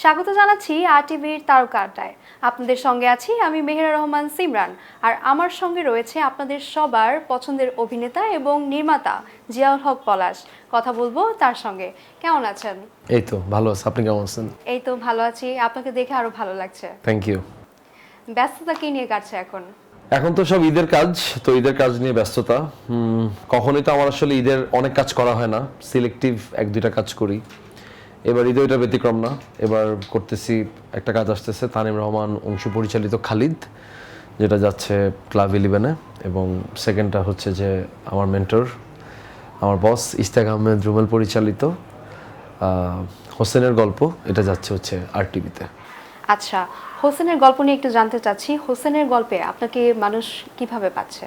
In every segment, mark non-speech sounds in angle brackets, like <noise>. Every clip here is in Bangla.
স্বাগত জানাচ্ছি আর টিভির তারকা আড্ডায়। আপনাদের সঙ্গে আছি আমি মেহেরা রহমান সিমরান। আর আমার সঙ্গে রয়েছে আপনাদের সবার পছন্দের অভিনেতা এবং নির্মাতা জিয়াউল হক পলাশ। কথা বলব তার সঙ্গে। কেমন আছেন? এই তো ভালো আছি। আপনি কেমন আছেন? এই তো ভালো আছি। আপনাকে দেখে আরও ভালো লাগছে। থ্যাংক ইউ ব্যস্ততা কি নিয়ে কাটছে এখন? এখন তো সব ঈদের কাজ তো ঈদের কাজ নিয়ে ব্যস্ততা। কখনোই তো আমার আসলে ঈদের অনেক কাজ করা হয় না। সিলেক্টিভ এক দুইটা কাজ করি। এবার ওইটা ব্যতিক্রম না। এবার করতেছি, একটা কাজ আসতেছে, তানিম রহমান অংশু পরিচালিত খালিদ, যেটা যাচ্ছে ক্লাব ইলেভেনে। এবং সেকেন্ডটা হচ্ছে যে আমার মেন্টর আমার বস ইস্তাক আহমেদ রুমেল পরিচালিত হোসেনের গল্প, এটা যাচ্ছে হচ্ছে আর টিভিতে আচ্ছা হোসেনের গল্প নিয়ে একটু জানতে চাচ্ছি। হোসেনের গল্পে আপনাকে মানুষ কীভাবে পাচ্ছে?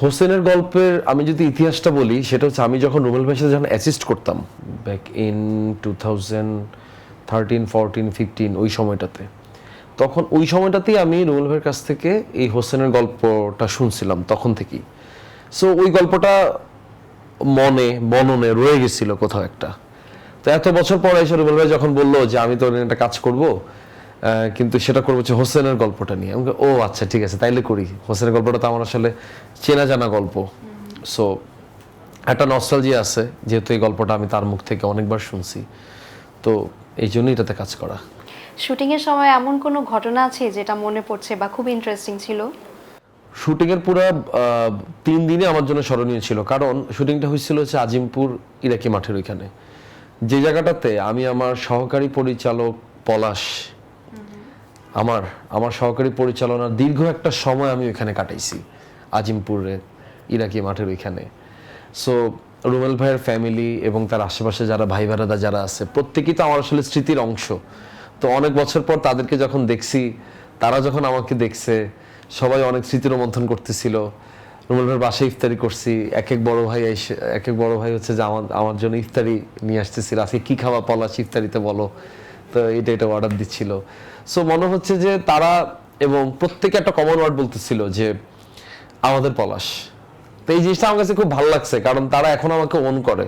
হোসেনের গল্পের আমি যদি ইতিহাসটা বলি, সেটা হচ্ছে আমি যখন রুমেল ভাইয়ের সাথে যখন অ্যাসিস্ট করতাম back in two thousand thirteen fourteen fifteen ওই সময়টাতে, তখন ওই সময়টাতেই আমি রুমেল ভাইয়ের কাছ থেকে এই হোসেনের গল্পটা শুনছিলাম তখন থেকেই। সো ওই গল্পটা মনে বননে রয়ে গেছিল কোথাও একটা। তো এত বছর পরে এসে রুবেল ভাই যখন বলল যে, আমি তো একটা কাজ করব কিন্তু সেটা করব হচ্ছে হোসেনের গল্পটা নিয়ে। আমি বললাম, ও আচ্ছা ঠিক আছে তাইলে করি। হোসেনের গল্পটা তো আমার আসলে চেনা জানা গল্প। সো একটা নস্টালজিয়া আছে যেহেতু এই গল্পটা আমি তার মুখ থেকে অনেকবার শুনছি। তো এই জন্যই এটাতে কাজ করা। শুটিং এর সময় এমন কোনো ঘটনা আছে যেটা মনে পড়ছে বা খুব ইন্টারেস্টিং ছিল? শুটিং এর পুরো তিন দিনে আমার জন্য স্মরণীয় ছিল। কারণ শুটিংটা হয়েছিল হচ্ছে আজিমপুর ইরাকি মাঠের ওইখানে। যে জায়গাটাতে আমি আমার সহকারী পরিচালক পলাশ আমার আমার সহকারী পরিচালনার দীর্ঘ একটা সময় আমি ওইখানে কাটাইছি। আজিমপুরে, ইরাকি মাঠের ওইখানে। সো রুমেল ভাইয়ের ফ্যামিলি এবং তার আশেপাশে যারা ভাই ভাইরাদা যারা আছে, প্রত্যেকেই তো আমার আসলে স্মৃতির অংশ। তো অনেক বছর পর তাদেরকে যখন দেখছি, তারা যখন আমাকে দেখছে, সবাই অনেক স্মৃতি রোমন্থন করতেছিল। রুমেল ভাইয়ের বাসায় ইফতারি করছি, এক এক বড় ভাই এসে, এক এক বড় ভাই হচ্ছে যে আমার আমার জন্য ইফতারি নিয়ে আসতেছিল। আজকে কী খাওয়া পলাশ ইফতারিতে বলো। তো এটা এটা অর্ডার দিচ্ছিল। সো মনে হচ্ছে যে তারা এবং প্রত্যেকে একটা কমন ওয়ার্ড বলতেছিল যে আমাদের পলাশ। তো এই জিনিসটা আমার কাছে খুব ভালো লাগছে, কারণ তারা এখন আমাকে অন করে।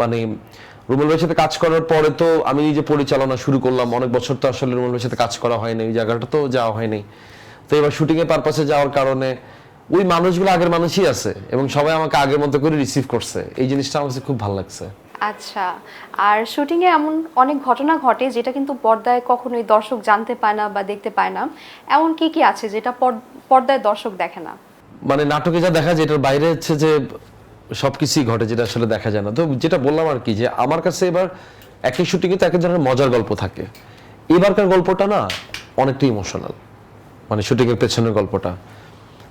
মানে রুমেল ভাইয়ের সাথে কাজ করার পরে তো আমি নিজে পরিচালনা শুরু করলাম, অনেক বছর তো আসলে রুমেল ভাইয়ের সাথে কাজ করা হয়নি, ওই জায়গাটা তো যাওয়া হয়নি। তো এবার শুটিং এর পারপাসে যাওয়ার কারণে ওই মানুষগুলো আগের মানুষই আছে এবং সবাই আমাকে আগের মতো করে রিসিভ করছে। এই জিনিসটা আমার কাছে খুব ভালো লাগছে। আচ্ছা আর শুটিং এ এমন অনেক ঘটনা ঘটে যেটা কিন্তু পর্দায় কখনোই দর্শক জানতে পায় না বা দেখতে পায় না। এমন কি কি আছে যেটা পর্দায় দর্শক দেখে না? মানে নাটকে যা দেখা যায়, এটার বাইরে হচ্ছে যে সবকিছুই ঘটে যেটা আসলে দেখা যায় না। তো যেটা বললাম আর কি যে আমার কাছে এবার একই শুটিংয়ে তো এক ধরনের মজার গল্প থাকে। এবারকার গল্পটা না অনেকটা ইমোশনাল মানে শুটিংয়ের পেছনের গল্পটা।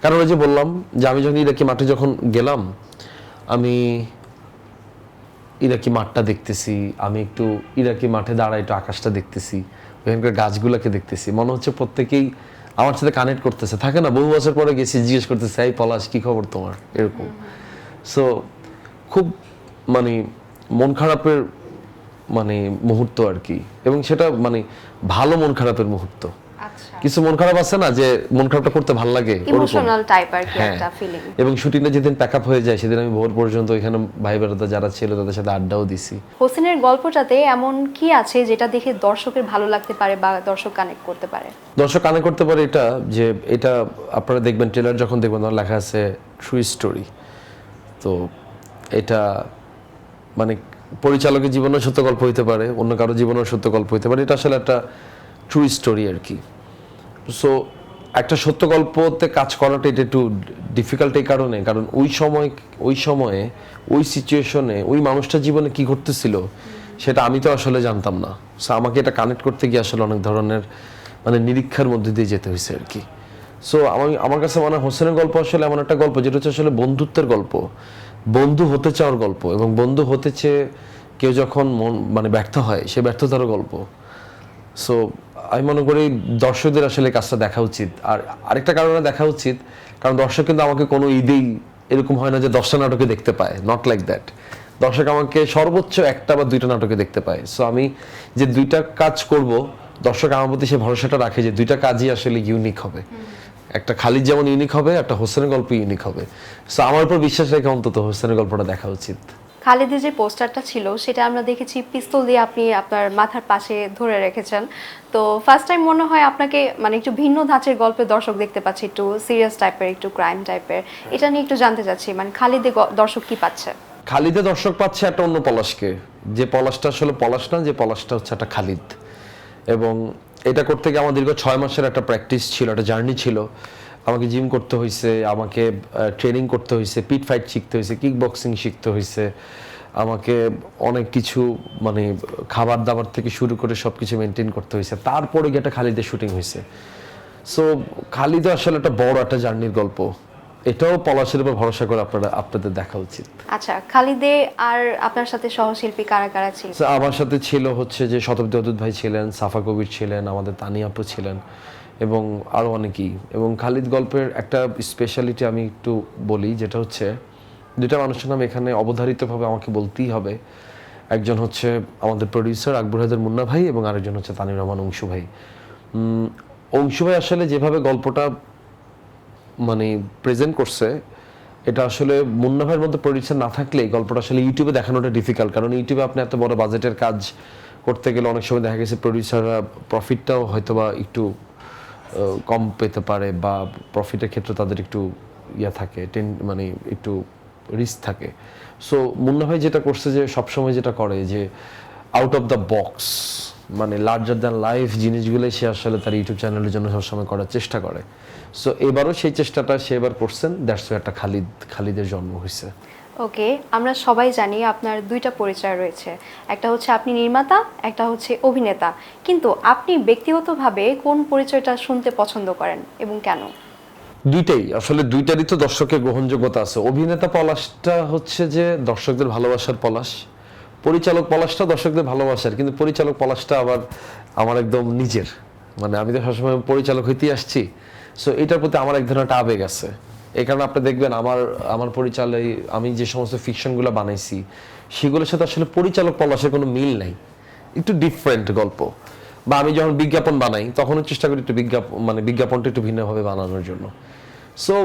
কারণ ওই যে বললাম যে আমি যখন ইরাকি মাঠে যখন গেলাম, আমি ইরাকি মাঠটা দেখতেছি, আমি একটু ইরাকি মাঠে দাঁড়ায় একটু আকাশটা দেখতেছি ওখানকার গাছগুলোকে দেখতেছি। মনে হচ্ছে প্রত্যেকেই আমার সাথে কানেক্ট করতেছে। থাকে না, বহু বছর পরে গেছি, জিজ্ঞেস করতেছে, এই পলাশ, কি খবর তোমার? এরকম। সো খুব মানে মন খারাপের মানে মুহূর্ত আর কি। এবং সেটা মানে ভালো মন খারাপের মুহূর্ত। কিছু মন খারাপ আছে না যে মন খারাপটা করতে ভালো লাগে? ইমোশনাল টাইপ আর কি হ্যাঁ। একটা ফিলিং এবং শুটিংটা যেদিন প্যাক আপ হয়ে যায় সেদিন আমি ভোর পর্যন্ত ওইখানে ভাই বেড়াতে যারা ছিল তাদের সাথে আড্ডাও দিছি। হোসেনের গল্পটাতে এমন কি আছে যেটা দেখে দর্শকের ভালো লাগতে পারে বা দর্শক কানেক্ট করতে পারে? দর্শক কানে করতে পারে এটা যে এটা আপনারা দেখবেন ট্রেলার যখন দেখবেন তখন লেখা আছে ট্রু স্টোরি তো এটা মানে পরিচালকের জীবনেও সত্য গল্প হইতে পারে অন্য কারও জীবনেও সত্য গল্প হইতে পারে। এটা আসলে একটা ট্রু স্টোরি আর কি। সো একটা সত্য গল্পতে কাজ করাটা এটা একটু ডিফিকাল্ট এই কারণে, কারণ ওই সময়, ওই সময়ে, ওই সিচুয়েশনে ওই মানুষটার জীবনে কি ঘটতেছিল, সেটা আমি তো আসলে জানতাম না। সো আমাকে এটা কানেক্ট করতে গিয়ে আসলে অনেক ধরনের মানে নিরীক্ষার মধ্যে দিয়ে যেতে হয়েছে আর কি। সো আমি, আমার কাছে মনে হোসেনের গল্প আসলে এমন একটা গল্প, যেটা হচ্ছে আসলে বন্ধুত্বের গল্প। বন্ধু হতে চাওয়ার গল্প এবং বন্ধু হতে চেয়ে কেউ যখন মন মানে ব্যর্থ হয়, সে ব্যর্থতারও গল্প। সো আমি মনে করি দর্শকদের আসলে কাজটা দেখা উচিত। আর আরেকটা কারণে দেখা উচিত, কারণ দর্শক কিন্তু আমাকে কোনো ঈদেই এরকম হয় না যে দশটা নাটকে দেখতে পায় নট লাইক দ্যাট দর্শক আমাকে সর্বোচ্চ একটা বা দুইটা নাটকে দেখতে পায়। সো আমি যে দুইটা কাজ করব, দর্শক আমার প্রতি সে ভরসাটা রাখে যে দুইটা কাজই আসলে ইউনিক হবে। একটা খালিদ যেমন ইউনিক হবে, একটা হোসেনের গল্প ইউনিক হবে। সো আমার উপর বিশ্বাস রেখে অন্তত হোসেনের গল্পটা দেখা উচিত। খালিদের যে পোস্টারটা ছিল, সেটা আমরা দেখেছি পিস্তল দিয়ে আপনি আপনার মাথার পাশে ধরে রেখেছেন। তো ফার্স্ট টাইম মনে হয় আপনাকে মানে একটু ভিন্ন ধাঁচের গল্পে দর্শক দেখতে পাচ্ছি, একটু সিরিয়াস টাইপের একটু ক্রাইম টাইপের এটা নিয়ে একটু জানতে চাচ্ছি মানে খালিদে দর্শক কি পাচ্ছে? খালিদে দর্শক পাচ্ছে একটা অন্য পলাশকে। যে পলাশটা আসলে পলাশ না, যে পলাশটা হচ্ছে একটা খালিদ। এবং এটা করতে গিয়ে আমার দীর্ঘ ছয় মাসের একটা প্র্যাকটিস ছিল, একটা জার্নি ছিল। আমাকে জিম করতে হয়েছে আমাকে ট্রেনিং করতে হয়েছে পিট ফাইট শিখতে হয়েছে কিক বক্সিং শিখতে হয়েছে আমাকে অনেক কিছু মানে খাবার দাবার থেকে শুরু করে সব কিছু মেনটেন করতে হয়েছে তারপরে গিয়ে একটা খালিদের শুটিং হয়েছে সো খালিদে আসলে একটা বড় একটা জার্নির গল্প। এটাও পলাশের উপর ভরসা করে আপনারা আপনাদের দেখা উচিত। আচ্ছা খালিদে আর আপনার সাথে সহশিল্পী কারা কারা ছিল? আমার সাথে ছিল হচ্ছে যে শতাব্দী অদুত ভাই ছিলেন সাফা কবির ছিলেন আমাদের তানি আপু ছিলেন। এবং আরও অনেকেই। এবং খালিদ গল্পের একটা স্পেশালিটি আমি একটু বলি, যেটা হচ্ছে দুটা মানুষের নাম এখানে অবধারিতভাবে আমাকে বলতেই হবে। একজন হচ্ছে আমাদের প্রডিউসার আকবর হায়দার মুন্না ভাই এবং আরেকজন হচ্ছে তানির রহমান অংশু ভাই। অংশু ভাই আসলে যেভাবে গল্পটা মানে প্রেজেন্ট করছে, এটা আসলে মুন্না ভাইয়ের মধ্যে প্রডিউসার না থাকলে গল্পটা আসলে ইউটিউবে দেখানোটা ডিফিকাল্ট কারণ ইউটিউবে আপনি এত বড় বাজেটের কাজ করতে গেলে অনেক সময় দেখা গেছে প্রডিউসাররা প্রফিটটাও হয়তো বা একটু কম পেতে পারে বা প্রফিটের ক্ষেত্রে তাদের একটু ইয়া থাকে টেন মানে একটু রিস্ক থাকে। সো মুন্না ভাই যেটা করছে যে সবসময় যেটা করে যে আউট অফ দ্য বক্স মানে লার্জার দ্যান লাইফ জিনিসগুলোই সে আসলে তার ইউটিউব চ্যানেলের জন্য সবসময় করার চেষ্টা করে। সো এবারও সেই চেষ্টাটা সে এবার করছেন দ্যাটস একটা খালিদ, খালিদের জন্ম হয়েছে। ওকে, আমরা সবাই জানি আপনার দুইটা পরিচয় রয়েছে। একটা হচ্ছে আপনি নির্মাতা, একটা হচ্ছে অভিনেতা। কিন্তু আপনি ব্যক্তিগতভাবে কোন পরিচয়টা শুনতে পছন্দ করেন এবং কেন? দুইটাই। আসলে দুইটারই তো দর্শকের গ্রহণযোগ্যতা আছে। অভিনেতা পলাশটা হচ্ছে যে দর্শকদের ভালোবাসার পলাশ। পরিচালক পলাশটা দর্শকদের ভালোবাসার, কিন্তু পরিচালক পলাশটা আবার আমার একদম নিজের। মানে আমি তো সবসময় পরিচালক হইতেই আসছি। সো এটার প্রতি আমার এক ধরনের আবেগ আছে। এই কারণে আপনি দেখবেন আমার আমার পরিচালয় আমি যে সমস্ত ফিকশনগুলো বানাইছি, সেগুলোর সাথে আসলে পরিচালক পলাশের কোনো মিল নাই। একটু ডিফারেন্ট গল্প। বা আমি যখন বিজ্ঞাপন বানাই, তখনও চেষ্টা করি একটু বিজ্ঞাপন মানে বিজ্ঞাপনটা একটু ভিন্নভাবে বানানোর জন্য। সো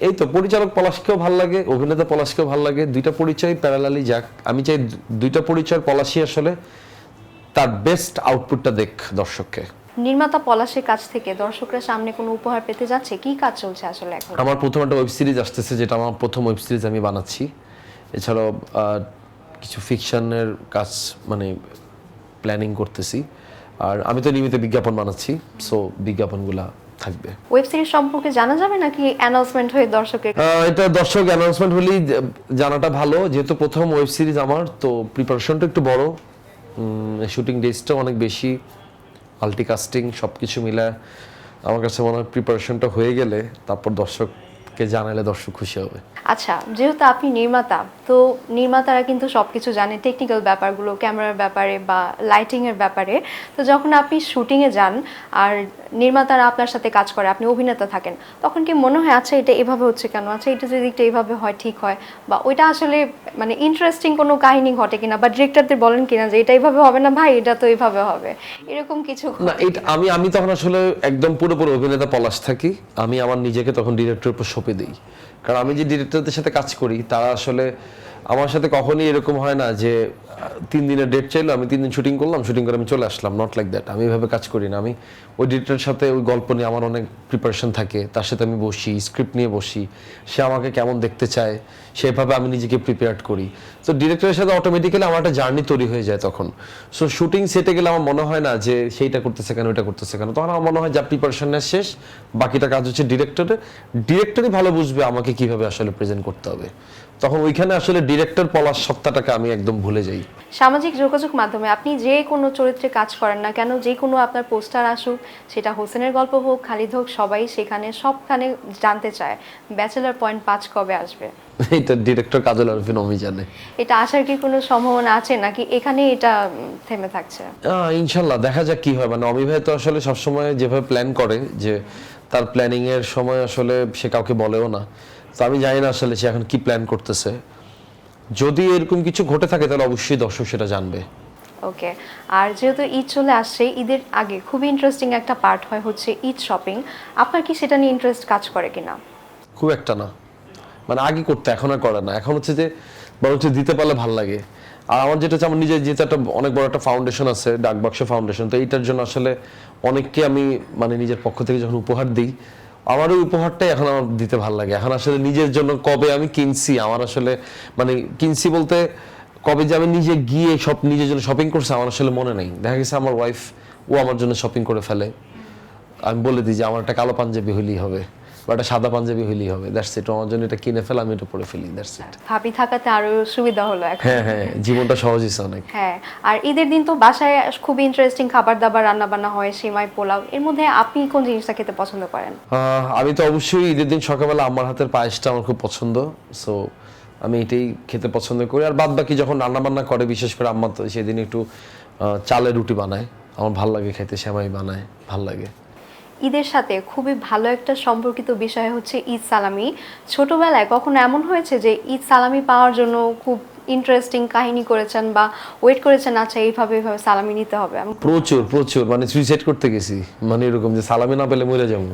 এই তো পরিচালক পলাশকেও ভালো লাগে, অভিনেতা পলাশকেও ভালো লাগে, দুইটা পরিচয় প্যারালালি যাক। আমি চাই দুইটা পরিচয় পলাশই আসলে তার বেস্ট আউটপুটটা দেখ দর্শককে। নির্মাতা পলাশের কাছ থেকে দর্শকরা সামনে কোনো উপহার পেতে যাচ্ছে? কি কাজ চলছে আসলে এখন? আমার প্রথম একটা ওয়েব সিরিজ আসতেছে যেটা আমার প্রথম ওয়েব সিরিজ আমি বানাচ্ছি। এছাড়াও কিছু ফিকশনের কাজ মানে প্ল্যানিং করতেছি। আর আমি তো নিয়মিত বিজ্ঞাপন বানাচ্ছি সো বিজ্ঞাপনগুলা থাকবে। ওয়েব সিরিজ সম্পর্কে জানা যাবে নাকি অ্যানাউন্সমেন্ট হয়ে দর্শকের এটা দর্শক অ্যানাউন্সমেন্ট হলেই জানাটা ভালো। যেহেতু প্রথম ওয়েব সিরিজ আমার তো প্রিপারেশনটা একটু বড়। শুটিং ডেজটাও অনেক বেশি। মাল্টিকাস্টিং সব কিছু মিলে আমার কাছে মনে হয় প্রিপারেশনটা হয়ে গেলে তারপর দর্শককে জানালে দর্শক খুশি হবে। আচ্ছা যেহেতু আপনি নির্মাতা তো নির্মাতারা কিন্তু সব কিছু জানে টেকনিক্যাল ব্যাপারগুলো ক্যামেরার ব্যাপারে বা লাইটিংয়ের ব্যাপারে। তো যখন আপনি শুটিংয়ে যান আর নির্মাতারা আপনার সাথে কাজ করে আপনি অভিনেতা থাকেন তখন কি মনে হয় আচ্ছা এটা এভাবে হচ্ছে কেন? আচ্ছা এটা যদি একটু এইভাবে হয় ঠিক হয়? বা ওইটা আসলে মানে ইন্টারেস্টিং কোনো কাহিনী ঘটে কিনা? বা ডিরেক্টরদের বলেন কিনা যে এটা এইভাবে হবে না ভাই এটা তো এইভাবে হবে? এরকম কিছু না এটা আমি আমি তখন আসলে একদম পুরোপুরি অভিনেতা পলাশ থাকি। আমি আমার নিজেকে তখন ডিরেক্টর উপর সঁপে দিই। কারণ আমি যে ডিরেক্টরদের সাথে কাজ করি তারা আসলে আমার সাথে কখনোই এরকম হয় না যে, তিন দিনের ডেট চাইলো, আমি তিন দিন শুটিং করলাম শুটিং করে আমি চলে আসলাম নট লাইক দ্যাট আমি এভাবে কাজ করি না। আমি ওই ডিরেক্টরের সাথে ওই গল্প নিয়ে আমার অনেক প্রিপারেশন থাকে, তার সাথে আমি বসি স্ক্রিপ্ট নিয়ে বসি, সে আমাকে কেমন দেখতে চায়, সেভাবে আমি নিজেকে প্রিপেয়ার করি। তো ডিরেক্টরের সাথে অটোমেটিক্যালি আমার একটা জার্নি তৈরি হয়ে যায় তখন। সো শুটিং সেটে গেলে আমার মনে হয় না যে, সেইটা করতেছে কেন, ওইটা করতেছে কেন, তখন আমার মনে হয় যা প্রিপারেশন নেওয়া শেষ, বাকিটা কাজ হচ্ছে ডিরেক্টরের ডিরেক্টরই ভালো বুঝবে আমাকে কীভাবে আসলে প্রেজেন্ট করতে হবে। তখন ওইখানে আসলে ডিরেক্টর পলাশ সত্তাটাকে আমি একদম ভুলে যাই। সামাজিক যোগাযোগ মাধ্যমে আপনি যে কোনো চরিত্রে কাজ করেন না কেন যে কোনো আপনার পোস্টার আসুক সেটা হোসেনের গল্প হোক খালিদ হোক সবাই সেখানে সবখানে জানতে চায় ব্যাচেলার পয়েন্ট পাঁচ কবে আসবে। এটা ডিরেক্টর কাজল আরফিন অমি জানে। এটা আসার কি কোনো সম্ভাবনা আছে নাকি এখানে এটা থেমে থাকছে? ইনশাল্লাহ দেখা যাক কি হয়। মানে অমি ভাই তো আসলে সবসময় যেভাবে প্ল্যান করে যে তার প্ল্যানিং এর সময় আসলে সে কাউকে বলেও না। তো আমি জানি না আসলে সে এখন কি প্ল্যান করতেছে। যদি এরকম কিছু ঘটে থাকে তাহলে অবশ্যই দর্শক সেটা জানবে। ওকে আর যেহেতু ঈদ চলে আসছে ঈদের আগে খুবই ইন্টারেস্টিং একটা পার্ট হয় হচ্ছে ঈদ শপিং আপনার কি সেটা নিয়ে ইন্টারেস্ট কাজ করে কিনা? খুব একটা না। মানে আগে করতে এখন আর করে না। এখন হচ্ছে যে বরঞ্চ দিতে পারলে ভালো লাগে। আর আমার যেটা হচ্ছে আমার নিজের যেহেতু একটা অনেক বড় একটা ফাউন্ডেশন আছে ডাকবাক্স ফাউন্ডেশন তো এইটার জন্য আসলে অনেককে আমি মানে নিজের পক্ষ থেকে যখন উপহার দিই আমার ওই উপহারটাই এখন আমার দিতে ভালো লাগে। এখন আসলে নিজের জন্য কবে আমি কিনছি, আমার আসলে মানে কিনছি বলতে কবে যে আমি নিজে গিয়ে সব নিজের জন্য শপিং করছি, আমার আসলে মনে নেই। দেখা গেছে আমার ওয়াইফ ও আমার জন্য শপিং করে ফেলে। আমি বলে দিই যে আমার একটা কালো পাঞ্জাবি হলেই হবে। বা একটা সাদা পাঞ্জাবি হইলেই হবে দ্যাটস ইট আমার জন্য এটা কিনে ফেলে আমি এটা পরে ফেলি দ্যাটস ইট ভাবি থাকাতে আরও সুবিধা হলো এখন। হ্যাঁ হ্যাঁ জীবনটা সহজ হয়েছে অনেক। হ্যাঁ আর ঈদের দিন তো বাসায় খুব ইন্টারেস্টিং খাবার দাবার রান্না বান্না হয় সিমাই পোলাও। এর মধ্যে আপনি কোন জিনিসটা খেতে পছন্দ করেন? আমি তো অবশ্যই ঈদের দিন সকালবেলা আমার হাতের পায়েসটা আমার খুব পছন্দ। সো আমি এটাই খেতে পছন্দ করি। আর বাদ বাকি যখন রান্না বান্না করে বিশেষ করে আম্মা তো সেদিন একটু চালের রুটি বানায়। আমার ভালো লাগে খেতে সেমাই বানায় ভালো লাগে। ঈদের সাথে খুবই ভালো একটা সম্পর্কিত বিষয় হচ্ছে ঈদ সালামি। ছোটবেলায় কখনো এমন হয়েছে যে ঈদ সালামি পাওয়ার জন্য খুব ইন্টারেস্টিং কাহিনী করেছেন বা ওয়েট করেছেন আচ্ছা এইভাবে এইভাবে সালামি নিতে হবে। প্রচুর প্রচুর মানে সুইসাইড করতে গেছি। মানে এরকম যে সালামি না পেলে মরে যাব।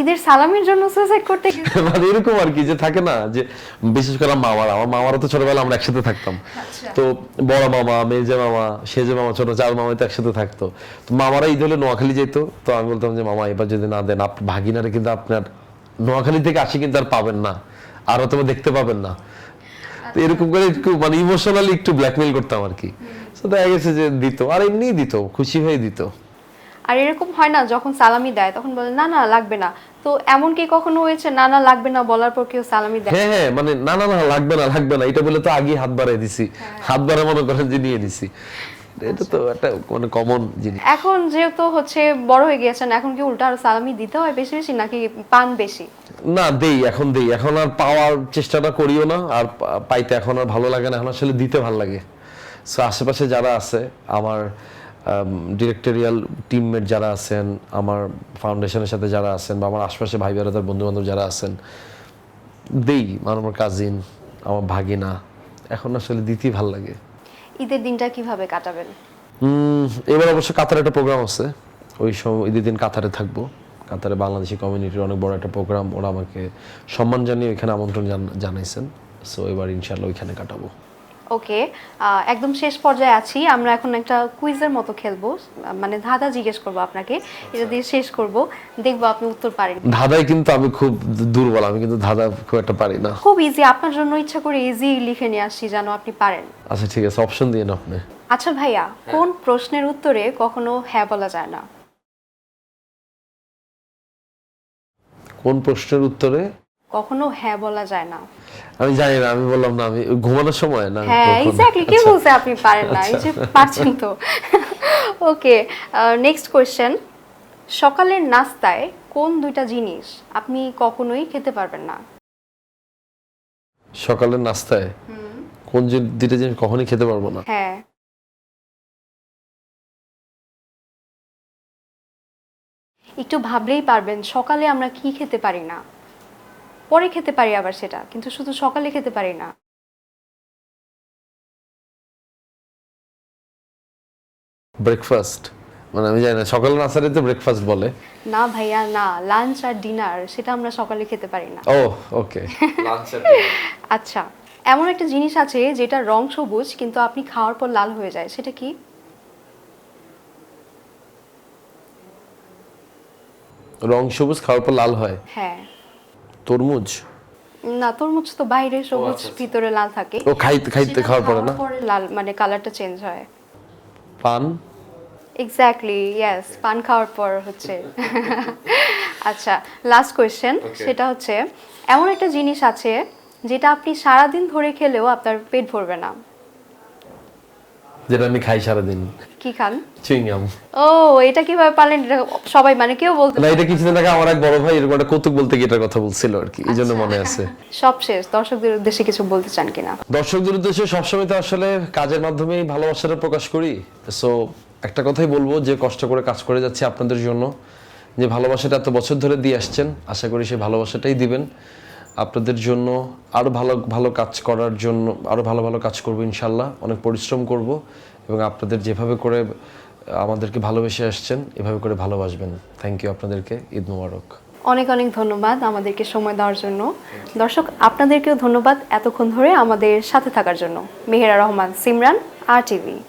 ঈদের সালামির জন্য সুইসাইড করতে গেছে। <laughs> মানে এরকম আর কি যে থাকে না যে বিশেষ করে মামারা আমার মামারা তো ছোটবেলা আমরা একসাথে থাকতাম। তো বড় মামা মেজে মামা সেজে মামা ছোট চার মামা তো একসাথে থাকতো। তো মামারা ঈদ হলে নোয়াখালী যেত তো আমি বলতাম যে মামা এবার যদি না দেন ভাগিনারে কিন্তু আপনার নোয়াখালী থেকে আসি কিন্তু আর পাবেন না। আর তুমি দেখতে পাবেন না। তো এরকম করে একটু মানে ইমোশনালি একটু ব্ল্যাকমেল করতাম আর কি। তো দেখা গেছে যে দিত। আর এমনিই দিত খুশি হয়ে দিত। আর এরকম হয় না যখন সালামি দেয় তখন বলে না না লাগবে না। তো এমন কি কখনো হয়েছে না না লাগবে না বলার পর কেউ সালামি দেয়? হ্যাঁ হ্যাঁ মানে না না না লাগবে না লাগবে না। এটা বলে তো আগে হাত বাড়াই দিছি। হাত বাড়া মনে করেন যে নিয়ে দিছি এটা তো একটা মানে কমন জিনিস। এখন যেহেতু হচ্ছে বড় হয়ে গিয়েছেন এখন কি উল্টা আর সালামি দিতে হয় বেশি বেশি নাকি পান বেশি? না দেই এখন দেই। এখন আর পাওয়ার চেষ্টাটা করিও না আর পাইতে এখন আর ভালো লাগে না এখন আসলে দিতে ভালো লাগে। সো আশেপাশে যারা আছে আমার ডিরেক্টরিয়াল টিমমেট যারা আছেন আমার ফাউন্ডেশনের সাথে যারা আছেন বা আমার আশপাশে ভাই বেড়াদার বন্ধু বান্ধব যারা আছেন দেই আমার কাজিন আমার ভাগিনা এখন আসলে দিতেই ভালো লাগে। ঈদের দিনটা কীভাবে কাটাবেন? এবার অবশ্য কাতারে একটা প্রোগ্রাম আছে। ওই সময় ঈদের দিন কাতারে থাকব। কাতারে বাংলাদেশি কমিউনিটির অনেক বড় একটা প্রোগ্রাম ওরা আমাকে সম্মান জানিয়ে ওইখানে আমন্ত্রণ জানাইছেন। সো এবার ইনশাল্লাহ ওইখানে কাটাবো। ওকে একদম শেষ পর্যায়ে আছি। আমরা এখন একটা কুইজের মতো খেলব। মানে ধাঁধা জিজ্ঞেস করব আপনাকে। এটা দিয়ে শেষ করব। দেখব আপনি উত্তর পারেন ধাঁধায় কিন্তু আমি খুব দুর্বল আমি কিন্তু ধাঁধা খুব একটা পারি না। খুব ইজি আপনার জন্য ইচ্ছা করে ইজি লিখে নিয়ে আসছি যেন আপনি পারেন। আচ্ছা ঠিক আছে অপশন দিয়ে আপনি। আচ্ছা ভাইয়া কোন প্রশ্নের উত্তরে কখনো হ্যাঁ বলা যায় না? কোন প্রশ্নের উত্তরে? কখনো হ্যাঁ বলা যায় না। আমি জানি না আমি বললাম না আমি ঘুমানোর সময় না হ্যাঁ এক্স্যাক্টলি কে আচ্ছা। বলছে আপনি পারেন না? এই যে পারছেন তো। ওকে নেক্সট কোয়েশ্চেন সকালের নাস্তায় কোন দুইটা জিনিস আপনি কখনোই খেতে পারবেন না? সকালের নাস্তায় কোন যে দুইটা জিনিস কখনই খেতে পারব না? হ্যাঁ। একটু ভাবলেই পারবেন সকালে আমরা কি খেতে পারি না? পরে খেতে পারি আবার সেটা কিন্তু শুধু সকালে খেতে পারি না। ব্রেকফাস্ট মানে আমি জানি না নাস্তাটা তো ব্রেকফাস্ট বলে। না ভাইয়া না লাঞ্চ আর ডিনার সেটা আমরা সকালে খেতে পারি না। ও ওকে <laughs> আচ্ছা এমন একটা জিনিস আছে যেটা রং সবুজ কিন্তু আপনি খাওয়ার পর লাল হয়ে যায় সেটা কি? রং সবুজ খাওয়ার পর লাল হয়। হ্যাঁ। তরমুজ? না তরমুজ তো বাইরে সবুজ ভিতরে লাল থাকে। ও খাইতে খাইতে খাওয়ার পরে না? পরে লাল মানে কালারটা চেঞ্জ হয়। পান? এক্স্যাক্টলি ইয়েস পান খাওয়ার পর হচ্ছে। <laughs> আচ্ছা লাস্ট কোয়েশ্চেন সেটা হচ্ছে এমন একটা জিনিস আছে যেটা আপনি সারাদিন ধরে খেলেও আপনার পেট ভরবে না। যেটা আমি খাই সারাদিন। কি খান? চুইংগাম। ও এটা কীভাবে পারলেন? এটা সবাই মানে কেউ বলতে না এটা কিছুদিন আগে আমার এক বড় ভাই এরকম একটা কৌতুক বলতে গিয়ে এটার কথা বলছিল আর কি এই জন্য মনে আছে। সব শেষ। দর্শকদের উদ্দেশ্যে কিছু বলতে চান কিনা? দর্শকদের উদ্দেশ্যে সবসময় তো আসলে কাজের মাধ্যমেই ভালোবাসাটা প্রকাশ করি। সো একটা কথাই বলব যে কষ্ট করে কাজ করে যাচ্ছি আপনাদের জন্য। যে ভালোবাসাটা এত বছর ধরে দিয়ে আসছেন আশা করি সেই ভালোবাসাটাই দিবেন। আপনাদের জন্য আরও ভালো ভালো কাজ করার জন্য আরও ভালো ভালো কাজ করব ইনশাল্লাহ। অনেক পরিশ্রম করব এবং আপনাদের যেভাবে করে আমাদেরকে ভালোবেসে আসছেন, এভাবে করে ভালোবাসবেন। থ্যাংক ইউ আপনাদেরকে। ঈদ মুবারক। অনেক অনেক ধন্যবাদ আমাদেরকে সময় দেওয়ার জন্য। দর্শক, আপনাদেরকেও ধন্যবাদ এতক্ষণ ধরে আমাদের সাথে থাকার জন্য। মেহেরা রহমান, সিমরান, আর টিভি।